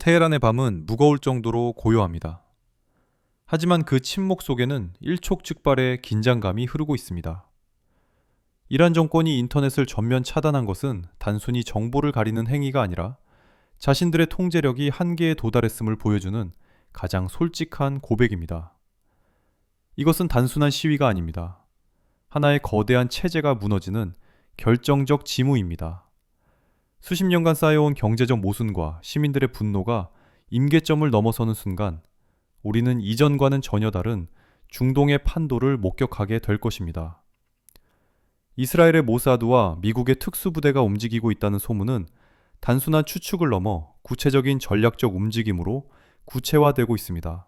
테헤란의 밤은 무거울 정도로 고요합니다. 하지만 그 침묵 속에는 일촉즉발의 긴장감이 흐르고 있습니다. 이란 정권이 인터넷을 전면 차단한 것은 단순히 정보를 가리는 행위가 아니라 자신들의 통제력이 한계에 도달했음을 보여주는 가장 솔직한 고백입니다. 이것은 단순한 시위가 아닙니다. 하나의 거대한 체제가 무너지는 결정적 징후입니다. 수십 년간 쌓여온 경제적 모순과 시민들의 분노가 임계점을 넘어서는 순간 우리는 이전과는 전혀 다른 중동의 판도를 목격하게 될 것입니다. 이스라엘의 모사드와 미국의 특수부대가 움직이고 있다는 소문은 단순한 추측을 넘어 구체적인 전략적 움직임으로 구체화되고 있습니다.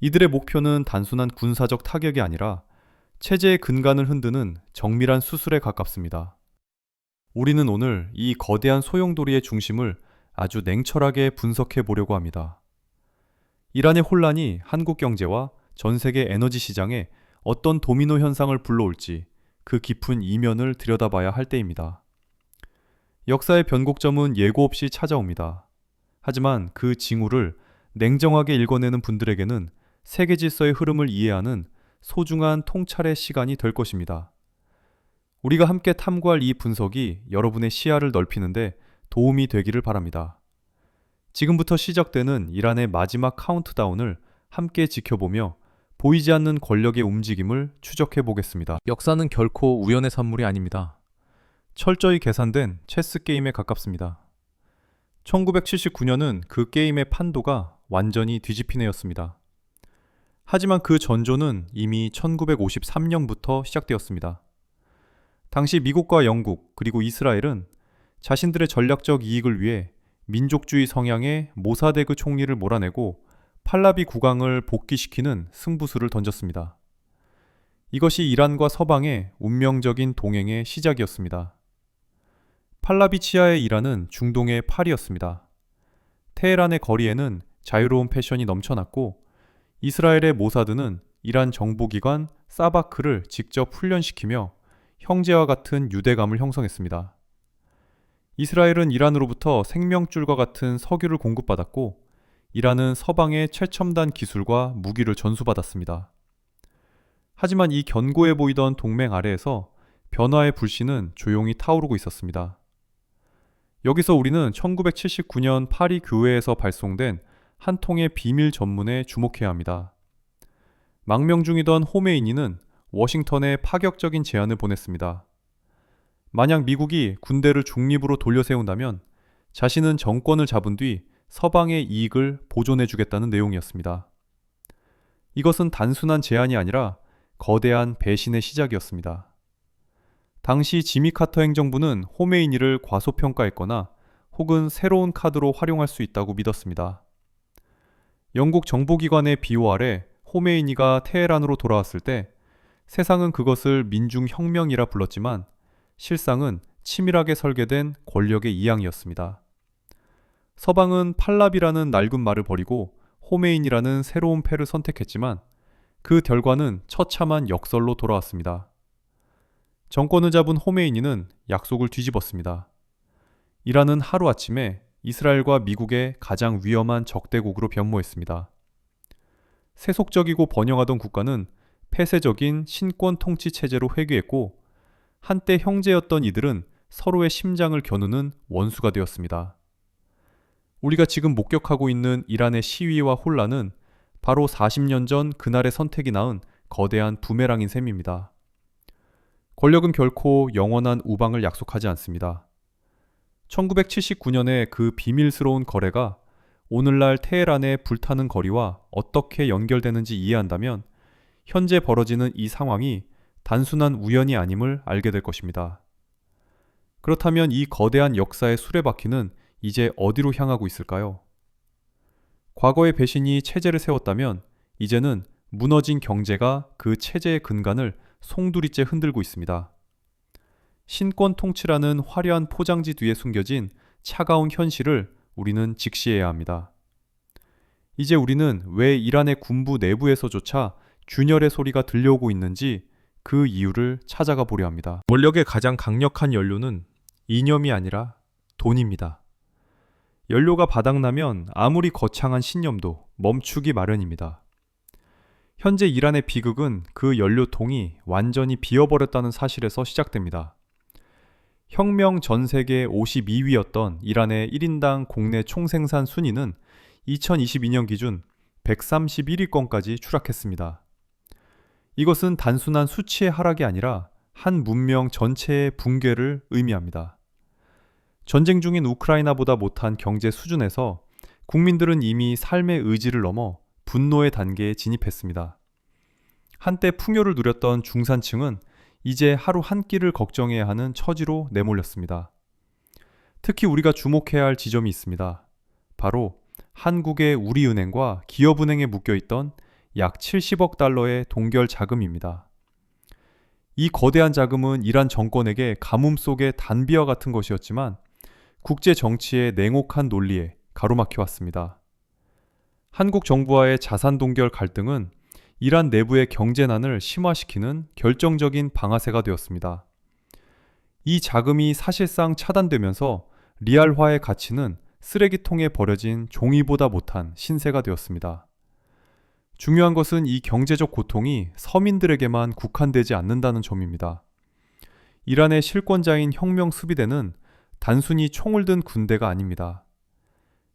이들의 목표는 단순한 군사적 타격이 아니라 체제의 근간을 흔드는 정밀한 수술에 가깝습니다. 우리는 오늘 이 거대한 소용돌이의 중심을 아주 냉철하게 분석해 보려고 합니다. 이란의 혼란이 한국 경제와 전 세계 에너지 시장에 어떤 도미노 현상을 불러올지 그 깊은 이면을 들여다봐야 할 때입니다. 역사의 변곡점은 예고 없이 찾아옵니다. 하지만 그 징후를 냉정하게 읽어내는 분들에게는 세계 질서의 흐름을 이해하는 소중한 통찰의 시간이 될 것입니다. 우리가 함께 탐구할 이 분석이 여러분의 시야를 넓히는데 도움이 되기를 바랍니다. 지금부터 시작되는 이란의 마지막 카운트다운을 함께 지켜보며 보이지 않는 권력의 움직임을 추적해 보겠습니다. 역사는 결코 우연의 산물이 아닙니다. 철저히 계산된 체스 게임에 가깝습니다. 1979년은 그 게임의 판도가 완전히 뒤집힌 해였습니다. 하지만 그 전조는 이미 1953년부터 시작되었습니다. 당시 미국과 영국 그리고 이스라엘은 자신들의 전략적 이익을 위해 민족주의 성향의 모사데그 총리를 몰아내고 팔라비 국왕을 복귀시키는 승부수를 던졌습니다. 이것이 이란과 서방의 운명적인 동행의 시작이었습니다. 팔라비치아의 이란은 중동의 팔이었습니다. 테헤란의 거리에는 자유로운 패션이 넘쳐났고 이스라엘의 모사드는 이란 정보기관 사바크를 직접 훈련시키며 형제와 같은 유대감을 형성했습니다. 이스라엘은 이란으로부터 생명줄과 같은 석유를 공급받았고 이란은 서방의 최첨단 기술과 무기를 전수받았습니다. 하지만 이 견고해 보이던 동맹 아래에서 변화의 불씨는 조용히 타오르고 있었습니다. 여기서 우리는 1979년 파리 교회에서 발송된 한 통의 비밀 전문에 주목해야 합니다. 망명 중이던 호메이니는 워싱턴에 파격적인 제안을 보냈습니다. 만약 미국이 군대를 중립으로 돌려 세운다면 자신은 정권을 잡은 뒤 서방의 이익을 보존해 주겠다는 내용이었습니다. 이것은 단순한 제안이 아니라 거대한 배신의 시작이었습니다. 당시 지미 카터 행정부는 호메이니를 과소평가했거나 혹은 새로운 카드로 활용할 수 있다고 믿었습니다. 영국 정보기관의 비호 아래 호메이니가 테헤란으로 돌아왔을 때 세상은 그것을 민중혁명이라 불렀지만 실상은 치밀하게 설계된 권력의 이양이었습니다. 서방은 팔랍이라는 낡은 말을 버리고 호메인이라는 새로운 패를 선택했지만 그 결과는 처참한 역설로 돌아왔습니다. 정권을 잡은 호메이니는 약속을 뒤집었습니다. 이란은 하루아침에 이스라엘과 미국의 가장 위험한 적대국으로 변모했습니다. 세속적이고 번영하던 국가는 폐쇄적인 신권 통치 체제로 회귀했고 한때 형제였던 이들은 서로의 심장을 겨누는 원수가 되었습니다. 우리가 지금 목격하고 있는 이란의 시위와 혼란은 바로 40년 전 그날의 선택이 낳은 거대한 부메랑인 셈입니다. 권력은 결코 영원한 우방을 약속하지 않습니다. 1979년의 그 비밀스러운 거래가 오늘날 테헤란의 불타는 거리와 어떻게 연결되는지 이해한다면 현재 벌어지는 이 상황이 단순한 우연이 아님을 알게 될 것입니다. 그렇다면 이 거대한 역사의 수레바퀴는 이제 어디로 향하고 있을까요? 과거의 배신이 체제를 세웠다면 이제는 무너진 경제가 그 체제의 근간을 송두리째 흔들고 있습니다. 신권 통치라는 화려한 포장지 뒤에 숨겨진 차가운 현실을 우리는 직시해야 합니다. 이제 우리는 왜 이란의 군부 내부에서조차 균열의 소리가 들려오고 있는지 그 이유를 찾아가 보려 합니다. 권력의 가장 강력한 연료는 이념이 아니라 돈입니다. 연료가 바닥나면 아무리 거창한 신념도 멈추기 마련입니다. 현재 이란의 비극은 그 연료통이 완전히 비어버렸다는 사실에서 시작됩니다. 혁명 전 세계 52위였던 이란의 1인당 국내 총생산 순위는 2022년 기준 131위권까지 추락했습니다. 이것은 단순한 수치의 하락이 아니라 한 문명 전체의 붕괴를 의미합니다. 전쟁 중인 우크라이나보다 못한 경제 수준에서 국민들은 이미 삶의 의지를 넘어 분노의 단계에 진입했습니다. 한때 풍요를 누렸던 중산층은 이제 하루 한 끼를 걱정해야 하는 처지로 내몰렸습니다. 특히 우리가 주목해야 할 지점이 있습니다. 바로 한국의 우리은행과 기업은행에 묶여 있던 약 70억 달러의 동결 자금입니다. 이 거대한 자금은 이란 정권에게 가뭄 속의 단비와 같은 것이었지만 국제 정치의 냉혹한 논리에 가로막혀 왔습니다. 한국 정부와의 자산 동결 갈등은 이란 내부의 경제난을 심화시키는 결정적인 방아쇠가 되었습니다. 이 자금이 사실상 차단되면서 리알화의 가치는 쓰레기통에 버려진 종이보다 못한 신세가 되었습니다. 중요한 것은 이 경제적 고통이 서민들에게만 국한되지 않는다는 점입니다. 이란의 실권자인 혁명 수비대는 단순히 총을 든 군대가 아닙니다.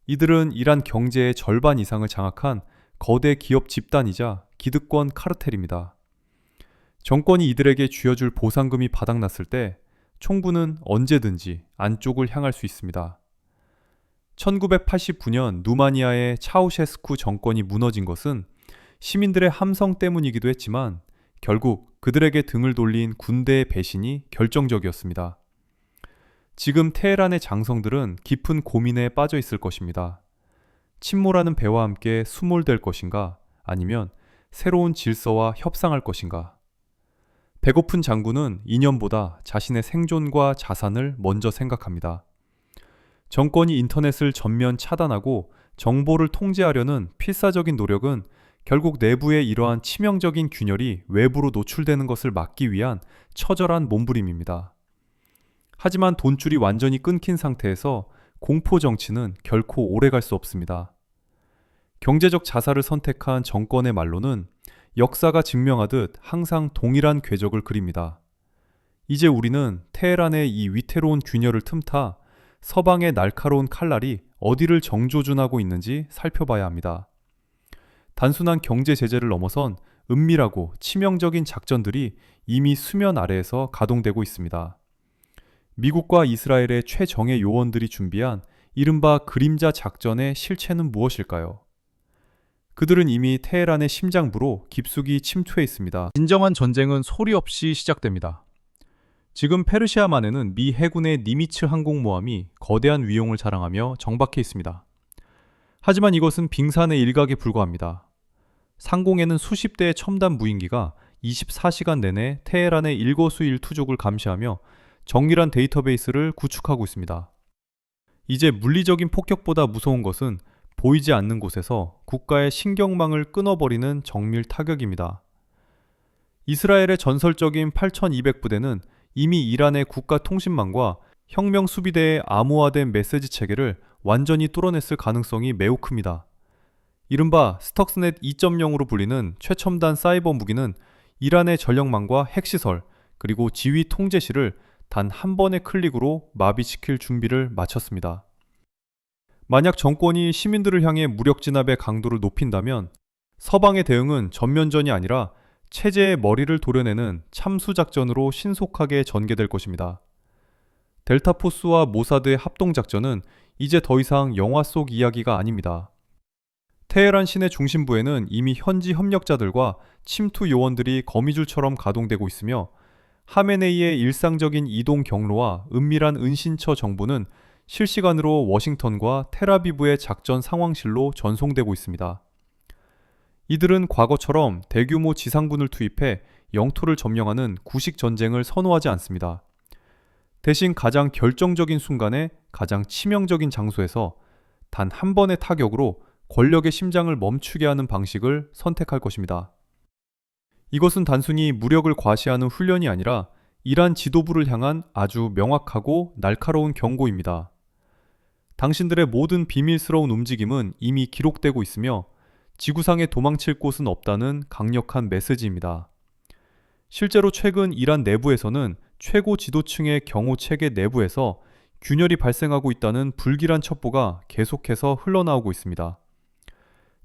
이들은 이란 경제의 절반 이상을 장악한 거대 기업 집단이자 기득권 카르텔입니다. 정권이 이들에게 쥐어줄 보상금이 바닥났을 때 총부는 언제든지 안쪽을 향할 수 있습니다. 1989년 누마니아의 차우셰스쿠 정권이 무너진 것은 시민들의 함성 때문이기도 했지만 결국 그들에게 등을 돌린 군대의 배신이 결정적이었습니다. 지금 테헤란의 장성들은 깊은 고민에 빠져 있을 것입니다. 침몰하는 배와 함께 수몰될 것인가 아니면 새로운 질서와 협상할 것인가. 배고픈 장군은 이념보다 자신의 생존과 자산을 먼저 생각합니다. 정권이 인터넷을 전면 차단하고 정보를 통제하려는 필사적인 노력은 결국 내부의 이러한 치명적인 균열이 외부로 노출되는 것을 막기 위한 처절한 몸부림입니다. 하지만 돈줄이 완전히 끊긴 상태에서 공포 정치는 결코 오래 갈 수 없습니다. 경제적 자살을 선택한 정권의 말로는 역사가 증명하듯 항상 동일한 궤적을 그립니다. 이제 우리는 테헤란의 이 위태로운 균열을 틈타 서방의 날카로운 칼날이 어디를 정조준하고 있는지 살펴봐야 합니다. 단순한 경제 제재를 넘어선 은밀하고 치명적인 작전들이 이미 수면 아래에서 가동되고 있습니다. 미국과 이스라엘의 최정예 요원들이 준비한 이른바 그림자 작전의 실체는 무엇일까요? 그들은 이미 테헤란의 심장부로 깊숙이 침투해 있습니다. 진정한 전쟁은 소리 없이 시작됩니다. 지금 페르시아만에는 미 해군의 니미츠 항공모함이 거대한 위용을 자랑하며 정박해 있습니다. 하지만 이것은 빙산의 일각에 불과합니다. 상공에는 수십 대의 첨단 무인기가 24시간 내내 테헤란의 일거수일투족을 감시하며 정밀한 데이터베이스를 구축하고 있습니다. 이제 물리적인 폭격보다 무서운 것은 보이지 않는 곳에서 국가의 신경망을 끊어버리는 정밀 타격입니다. 이스라엘의 전설적인 8200부대는 이미 이란의 국가 통신망과 혁명 수비대의 암호화된 메시지 체계를 완전히 뚫어냈을 가능성이 매우 큽니다. 이른바 스톡스넷 2.0으로 불리는 최첨단 사이버 무기는 이란의 전력망과 핵시설, 그리고 지휘 통제실을 단 한 번의 클릭으로 마비시킬 준비를 마쳤습니다. 만약 정권이 시민들을 향해 무력 진압의 강도를 높인다면 서방의 대응은 전면전이 아니라 체제의 머리를 도려내는 참수 작전으로 신속하게 전개될 것입니다. 델타포스와 모사드의 합동 작전은 이제 더 이상 영화 속 이야기가 아닙니다. 테헤란 시내 중심부에는 이미 현지 협력자들과 침투 요원들이 거미줄처럼 가동되고 있으며 하메네이의 일상적인 이동 경로와 은밀한 은신처 정보는 실시간으로 워싱턴과 테라비브의 작전 상황실로 전송되고 있습니다. 이들은 과거처럼 대규모 지상군을 투입해 영토를 점령하는 구식 전쟁을 선호하지 않습니다. 대신 가장 결정적인 순간에 가장 치명적인 장소에서 단 한 번의 타격으로 권력의 심장을 멈추게 하는 방식을 선택할 것입니다. 이것은 단순히 무력을 과시하는 훈련이 아니라 이란 지도부를 향한 아주 명확하고 날카로운 경고입니다. 당신들의 모든 비밀스러운 움직임은 이미 기록되고 있으며 지구상에 도망칠 곳은 없다는 강력한 메시지입니다. 실제로 최근 이란 내부에서는 최고 지도층의 경호 체계 내부에서 균열이 발생하고 있다는 불길한 첩보가 계속해서 흘러나오고 있습니다.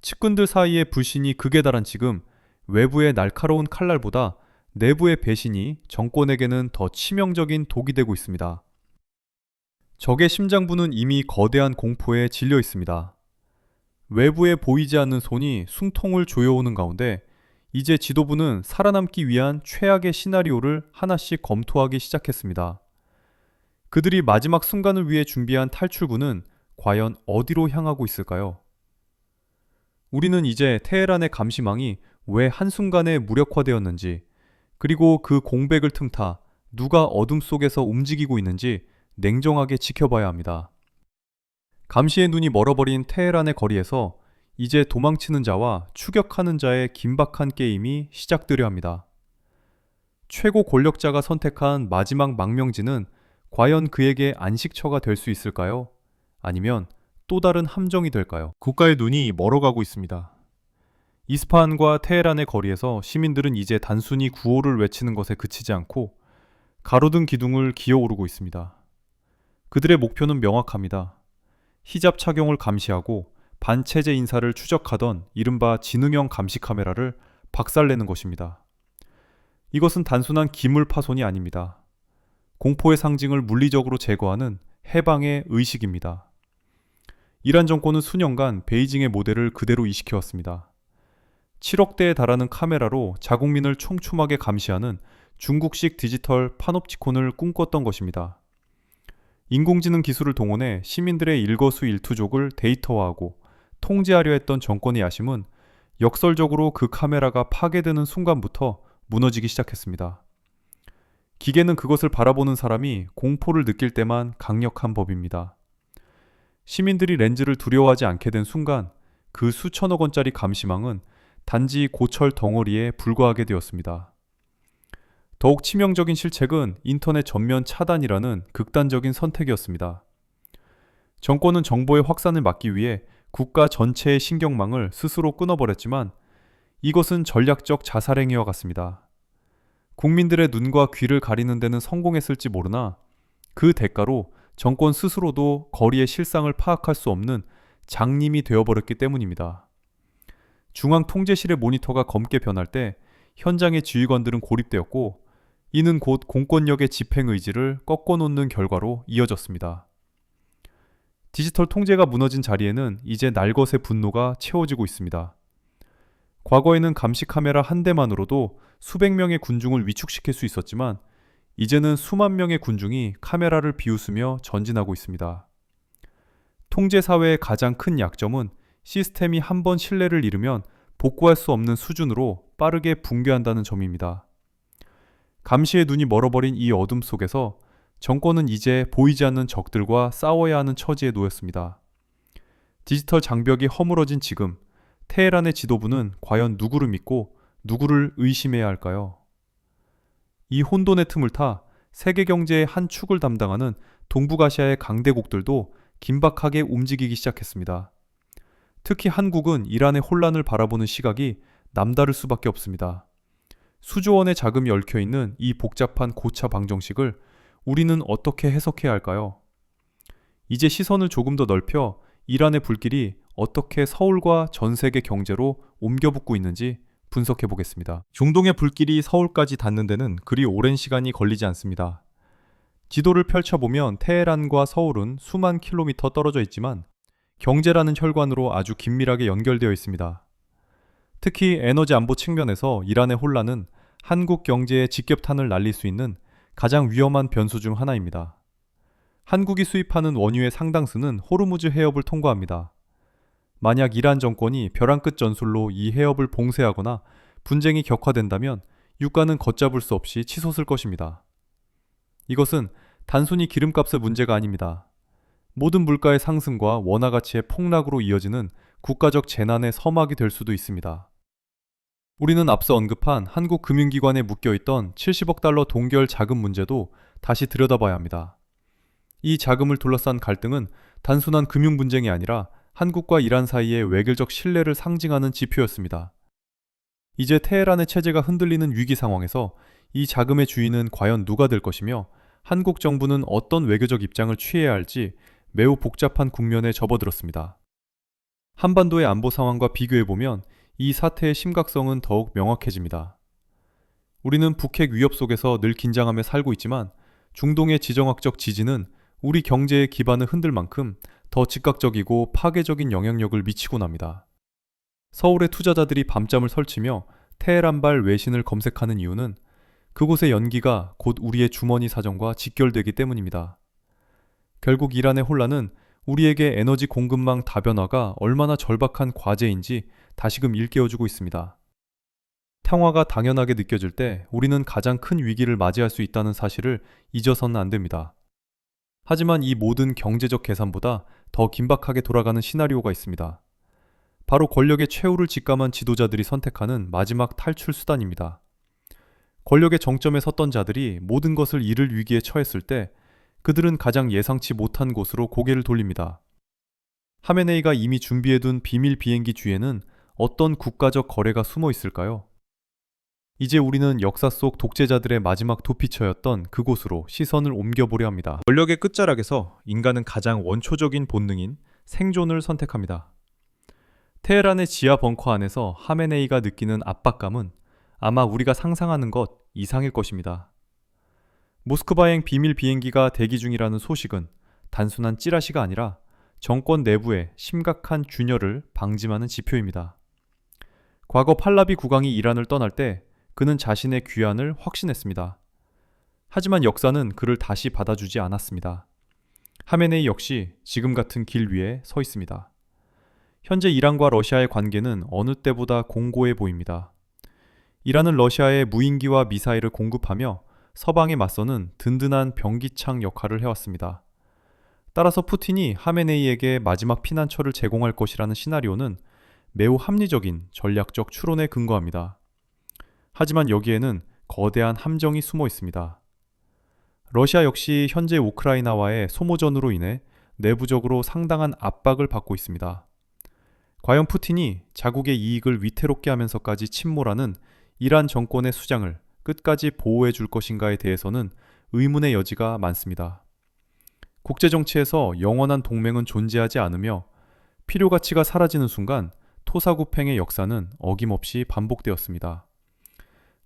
측근들 사이의 불신이 극에 달한 지금 외부의 날카로운 칼날보다 내부의 배신이 정권에게는 더 치명적인 독이 되고 있습니다. 적의 심장부는 이미 거대한 공포에 질려 있습니다. 외부에 보이지 않는 손이 숨통을 조여오는 가운데 이제 지도부는 살아남기 위한 최악의 시나리오를 하나씩 검토하기 시작했습니다. 그들이 마지막 순간을 위해 준비한 탈출구는 과연 어디로 향하고 있을까요? 우리는 이제 테헤란의 감시망이 왜 한순간에 무력화되었는지, 그리고 그 공백을 틈타 누가 어둠 속에서 움직이고 있는지 냉정하게 지켜봐야 합니다. 감시의 눈이 멀어버린 테헤란의 거리에서 이제 도망치는 자와 추격하는 자의 긴박한 게임이 시작되려 합니다. 최고 권력자가 선택한 마지막 망명지는 과연 그에게 안식처가 될 수 있을까요? 아니면 또 다른 함정이 될까요? 국가의 눈이 멀어가고 있습니다. 이스파한과 테헤란의 거리에서 시민들은 이제 단순히 구호를 외치는 것에 그치지 않고 가로등 기둥을 기어오르고 있습니다. 그들의 목표는 명확합니다. 히잡 착용을 감시하고 반체제 인사를 추적하던 이른바 지능형 감시 카메라를 박살내는 것입니다. 이것은 단순한 기물 파손이 아닙니다. 공포의 상징을 물리적으로 제거하는 해방의 의식입니다. 이란 정권은 수년간 베이징의 모델을 그대로 이식해왔습니다. 7억 대에 달하는 카메라로 자국민을 촘촘하게 감시하는 중국식 디지털 파놉티콘을 꿈꿨던 것입니다. 인공지능 기술을 동원해 시민들의 일거수일투족을 데이터화하고 통제하려 했던 정권의 야심은 역설적으로 그 카메라가 파괴되는 순간부터 무너지기 시작했습니다. 기계는 그것을 바라보는 사람이 공포를 느낄 때만 강력한 법입니다. 시민들이 렌즈를 두려워하지 않게 된 순간 그 수천억 원짜리 감시망은 단지 고철 덩어리에 불과하게 되었습니다. 더욱 치명적인 실책은 인터넷 전면 차단이라는 극단적인 선택이었습니다. 정권은 정보의 확산을 막기 위해 국가 전체의 신경망을 스스로 끊어버렸지만 이것은 전략적 자살행위와 같습니다. 국민들의 눈과 귀를 가리는 데는 성공했을지 모르나 그 대가로 정권 스스로도 거리의 실상을 파악할 수 없는 장님이 되어버렸기 때문입니다. 중앙 통제실의 모니터가 검게 변할 때 현장의 지휘관들은 고립되었고 이는 곧 공권력의 집행 의지를 꺾어놓는 결과로 이어졌습니다. 디지털 통제가 무너진 자리에는 이제 날것의 분노가 채워지고 있습니다. 과거에는 감시 카메라 한 대만으로도 수백 명의 군중을 위축시킬 수 있었지만 이제는 수만 명의 군중이 카메라를 비웃으며 전진하고 있습니다. 통제 사회의 가장 큰 약점은 시스템이 한번 신뢰를 잃으면 복구할 수 없는 수준으로 빠르게 붕괴한다는 점입니다. 감시의 눈이 멀어버린 이 어둠 속에서 정권은 이제 보이지 않는 적들과 싸워야 하는 처지에 놓였습니다. 디지털 장벽이 허물어진 지금 테헤란의 지도부는 과연 누구를 믿고 누구를 의심해야 할까요? 이 혼돈의 틈을 타 세계 경제의 한 축을 담당하는 동북아시아의 강대국들도 긴박하게 움직이기 시작했습니다. 특히 한국은 이란의 혼란을 바라보는 시각이 남다를 수밖에 없습니다. 수조 원의 자금이 얽혀 있는 이 복잡한 고차 방정식을 우리는 어떻게 해석해야 할까요? 이제 시선을 조금 더 넓혀 이란의 불길이 어떻게 서울과 전 세계 경제로 옮겨붙고 있는지 분석해 보겠습니다. 중동의 불길이 서울까지 닿는 데는 그리 오랜 시간이 걸리지 않습니다. 지도를 펼쳐보면 테헤란과 서울은 수만 킬로미터 떨어져 있지만 경제라는 혈관으로 아주 긴밀하게 연결되어 있습니다. 특히 에너지 안보 측면에서 이란의 혼란은 한국 경제에 직격탄을 날릴 수 있는 가장 위험한 변수 중 하나입니다. 한국이 수입하는 원유의 상당수는 호르무즈 해협을 통과합니다. 만약 이란 정권이 벼랑 끝 전술로 이 해협을 봉쇄하거나 분쟁이 격화된다면 유가는 걷잡을 수 없이 치솟을 것입니다. 이것은 단순히 기름값의 문제가 아닙니다. 모든 물가의 상승과 원화 가치의 폭락으로 이어지는 국가적 재난의 서막이 될 수도 있습니다. 우리는 앞서 언급한 한국 금융기관에 묶여 있던 70억 달러 동결 자금 문제도 다시 들여다봐야 합니다. 이 자금을 둘러싼 갈등은 단순한 금융 분쟁이 아니라 한국과 이란 사이의 외교적 신뢰를 상징하는 지표였습니다. 이제 테헤란의 체제가 흔들리는 위기 상황에서 이 자금의 주인은 과연 누가 될 것이며 한국 정부는 어떤 외교적 입장을 취해야 할지 매우 복잡한 국면에 접어들었습니다. 한반도의 안보 상황과 비교해 보면 이 사태의 심각성은 더욱 명확해집니다. 우리는 북핵 위협 속에서 늘 긴장하며 살고 있지만 중동의 지정학적 지진은 우리 경제의 기반을 흔들 만큼 더 즉각적이고 파괴적인 영향력을 미치곤 합니다. 서울의 투자자들이 밤잠을 설치며 테헤란발 외신을 검색하는 이유는 그곳의 연기가 곧 우리의 주머니 사정과 직결되기 때문입니다. 결국 이란의 혼란은 우리에게 에너지 공급망 다변화가 얼마나 절박한 과제인지 다시금 일깨워주고 있습니다. 평화가 당연하게 느껴질 때 우리는 가장 큰 위기를 맞이할 수 있다는 사실을 잊어서는 안 됩니다. 하지만 이 모든 경제적 계산보다 더 긴박하게 돌아가는 시나리오가 있습니다. 바로 권력의 최후를 직감한 지도자들이 선택하는 마지막 탈출 수단입니다. 권력의 정점에 섰던 자들이 모든 것을 잃을 위기에 처했을 때 그들은 가장 예상치 못한 곳으로 고개를 돌립니다. 하메네이가 이미 준비해둔 비밀 비행기 뒤에는 어떤 국가적 거래가 숨어 있을까요? 이제 우리는 역사 속 독재자들의 마지막 도피처였던 그곳으로 시선을 옮겨보려 합니다. 권력의 끝자락에서 인간은 가장 원초적인 본능인 생존을 선택합니다. 테헤란의 지하 벙커 안에서 하메네이가 느끼는 압박감은 아마 우리가 상상하는 것 이상일 것입니다. 모스크바행 비밀 비행기가 대기 중이라는 소식은 단순한 찌라시가 아니라 정권 내부의 심각한 균열을 방지하는 지표입니다. 과거 팔라비 국왕이 이란을 떠날 때 그는 자신의 귀환을 확신했습니다. 하지만 역사는 그를 다시 받아주지 않았습니다. 하메네이 역시 지금 같은 길 위에 서 있습니다. 현재 이란과 러시아의 관계는 어느 때보다 공고해 보입니다. 이란은 러시아에 무인기와 미사일을 공급하며 서방에 맞서는 든든한 병기창 역할을 해왔습니다. 따라서 푸틴이 하메네이에게 마지막 피난처를 제공할 것이라는 시나리오는 매우 합리적인 전략적 추론에 근거합니다. 하지만 여기에는 거대한 함정이 숨어 있습니다. 러시아 역시 현재 우크라이나와의 소모전으로 인해 내부적으로 상당한 압박을 받고 있습니다. 과연 푸틴이 자국의 이익을 위태롭게 하면서까지 침몰하는 이란 정권의 수장을 끝까지 보호해 줄 것인가에 대해서는 의문의 여지가 많습니다. 국제 정치에서 영원한 동맹은 존재하지 않으며 필요 가치가 사라지는 순간 토사구팽의 역사는 어김없이 반복되었습니다.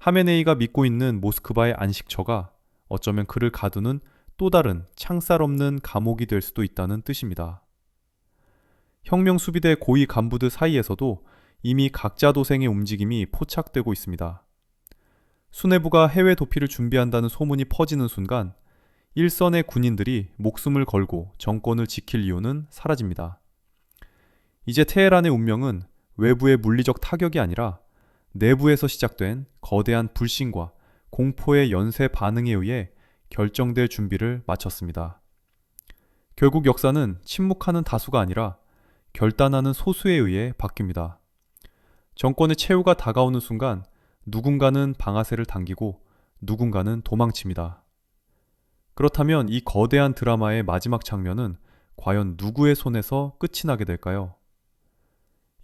하메네이가 믿고 있는 모스크바의 안식처가 어쩌면 그를 가두는 또 다른 창살 없는 감옥이 될 수도 있다는 뜻입니다. 혁명 수비대 고위 간부들 사이에서도 이미 각자 도생의 움직임이 포착되고 있습니다. 수뇌부가 해외 도피를 준비한다는 소문이 퍼지는 순간 일선의 군인들이 목숨을 걸고 정권을 지킬 이유는 사라집니다. 이제 테헤란의 운명은 외부의 물리적 타격이 아니라 내부에서 시작된 거대한 불신과 공포의 연쇄 반응에 의해 결정될 준비를 마쳤습니다. 결국 역사는 침묵하는 다수가 아니라 결단하는 소수에 의해 바뀝니다. 정권의 최후가 다가오는 순간 누군가는 방아쇠를 당기고 누군가는 도망칩니다. 그렇다면 이 거대한 드라마의 마지막 장면은 과연 누구의 손에서 끝이 나게 될까요?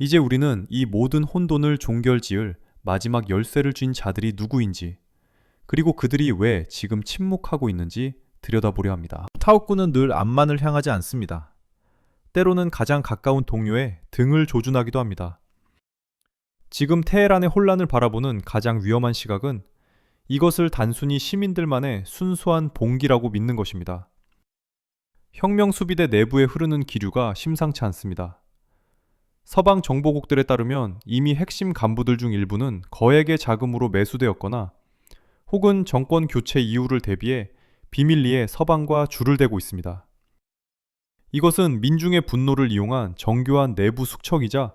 이제 우리는 이 모든 혼돈을 종결지을 마지막 열쇠를 쥔 자들이 누구인지, 그리고 그들이 왜 지금 침묵하고 있는지 들여다보려 합니다. 타옥군은 늘 앞만을 향하지 않습니다. 때로는 가장 가까운 동료의 등을 조준하기도 합니다. 지금 테헤란의 혼란을 바라보는 가장 위험한 시각은 이것을 단순히 시민들만의 순수한 봉기라고 믿는 것입니다. 혁명 수비대 내부에 흐르는 기류가 심상치 않습니다. 서방 정보국들에 따르면 이미 핵심 간부들 중 일부는 거액의 자금으로 매수되었거나 혹은 정권 교체 이후를 대비해 비밀리에 서방과 줄을 대고 있습니다. 이것은 민중의 분노를 이용한 정교한 내부 숙척이자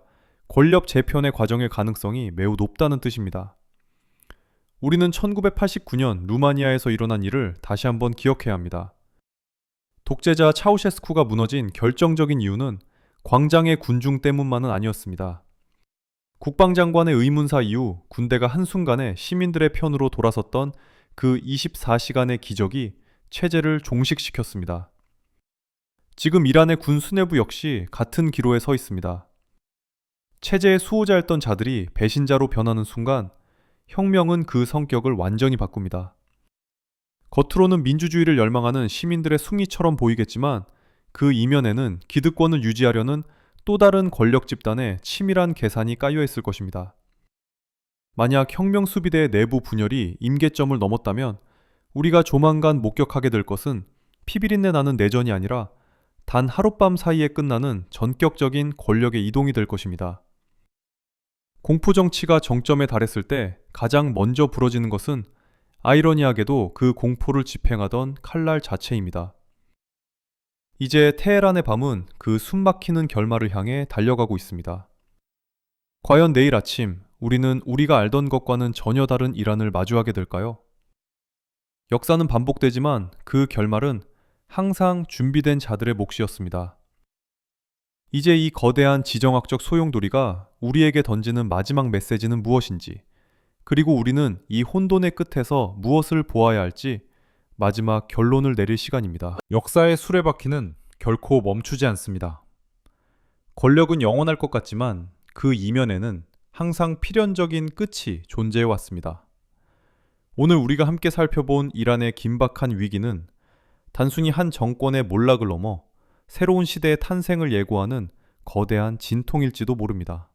권력 재편의 과정의 가능성이 매우 높다는 뜻입니다. 우리는 1989년 루마니아에서 일어난 일을 다시 한번 기억해야 합니다. 독재자 차우셰스쿠가 무너진 결정적인 이유는 광장의 군중 때문만은 아니었습니다. 국방장관의 의문사 이후 군대가 한순간에 시민들의 편으로 돌아섰던 그 24시간의 기적이 체제를 종식시켰습니다. 지금 이란의 군 수뇌부 역시 같은 기로에 서 있습니다. 체제의 수호자였던 자들이 배신자로 변하는 순간 혁명은 그 성격을 완전히 바꿉니다. 겉으로는 민주주의를 열망하는 시민들의 숭위처럼 보이겠지만 그 이면에는 기득권을 유지하려는 또 다른 권력 집단의 치밀한 계산이 까여 있을 것입니다. 만약 혁명 수비대의 내부 분열이 임계점을 넘었다면 우리가 조만간 목격하게 될 것은 피비린내 나는 내전이 아니라 단 하룻밤 사이에 끝나는 전격적인 권력의 이동이 될 것입니다. 공포 정치가 정점에 달했을 때 가장 먼저 부러지는 것은 아이러니하게도 그 공포를 집행하던 칼날 자체입니다. 이제 테헤란의 밤은 그 숨막히는 결말을 향해 달려가고 있습니다. 과연 내일 아침 우리는 우리가 알던 것과는 전혀 다른 이란을 마주하게 될까요? 역사는 반복되지만 그 결말은 항상 준비된 자들의 몫이었습니다. 이제 이 거대한 지정학적 소용돌이가 우리에게 던지는 마지막 메시지는 무엇인지, 그리고 우리는 이 혼돈의 끝에서 무엇을 보아야 할지 마지막 결론을 내릴 시간입니다. 역사의 수레바퀴는 결코 멈추지 않습니다. 권력은 영원할 것 같지만 그 이면에는 항상 필연적인 끝이 존재해 왔습니다. 오늘 우리가 함께 살펴본 이란의 긴박한 위기는 단순히 한 정권의 몰락을 넘어 새로운 시대의 탄생을 예고하는 거대한 진통일지도 모릅니다.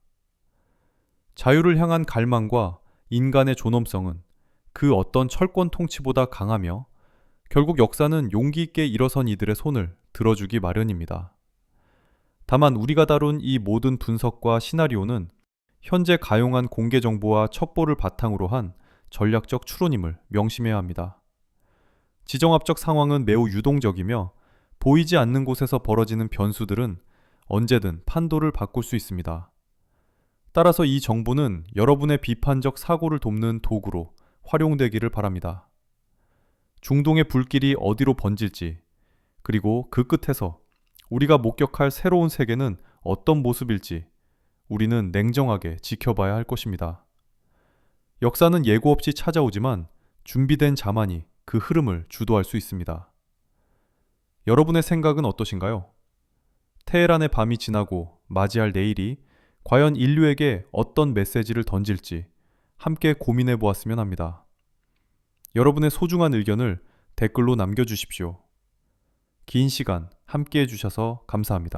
자유를 향한 갈망과 인간의 존엄성은 그 어떤 철권 통치보다 강하며 결국 역사는 용기 있게 일어선 이들의 손을 들어주기 마련입니다. 다만 우리가 다룬 이 모든 분석과 시나리오는 현재 가용한 공개 정보와 첩보를 바탕으로 한 전략적 추론임을 명심해야 합니다. 지정학적 상황은 매우 유동적이며 보이지 않는 곳에서 벌어지는 변수들은 언제든 판도를 바꿀 수 있습니다. 따라서 이 정보는 여러분의 비판적 사고를 돕는 도구로 활용되기를 바랍니다. 중동의 불길이 어디로 번질지, 그리고 그 끝에서 우리가 목격할 새로운 세계는 어떤 모습일지 우리는 냉정하게 지켜봐야 할 것입니다. 역사는 예고 없이 찾아오지만 준비된 자만이 그 흐름을 주도할 수 있습니다. 여러분의 생각은 어떠신가요? 테헤란의 밤이 지나고 맞이할 내일이 과연 인류에게 어떤 메시지를 던질지 함께 고민해 보았으면 합니다. 여러분의 소중한 의견을 댓글로 남겨주십시오. 긴 시간 함께 해주셔서 감사합니다.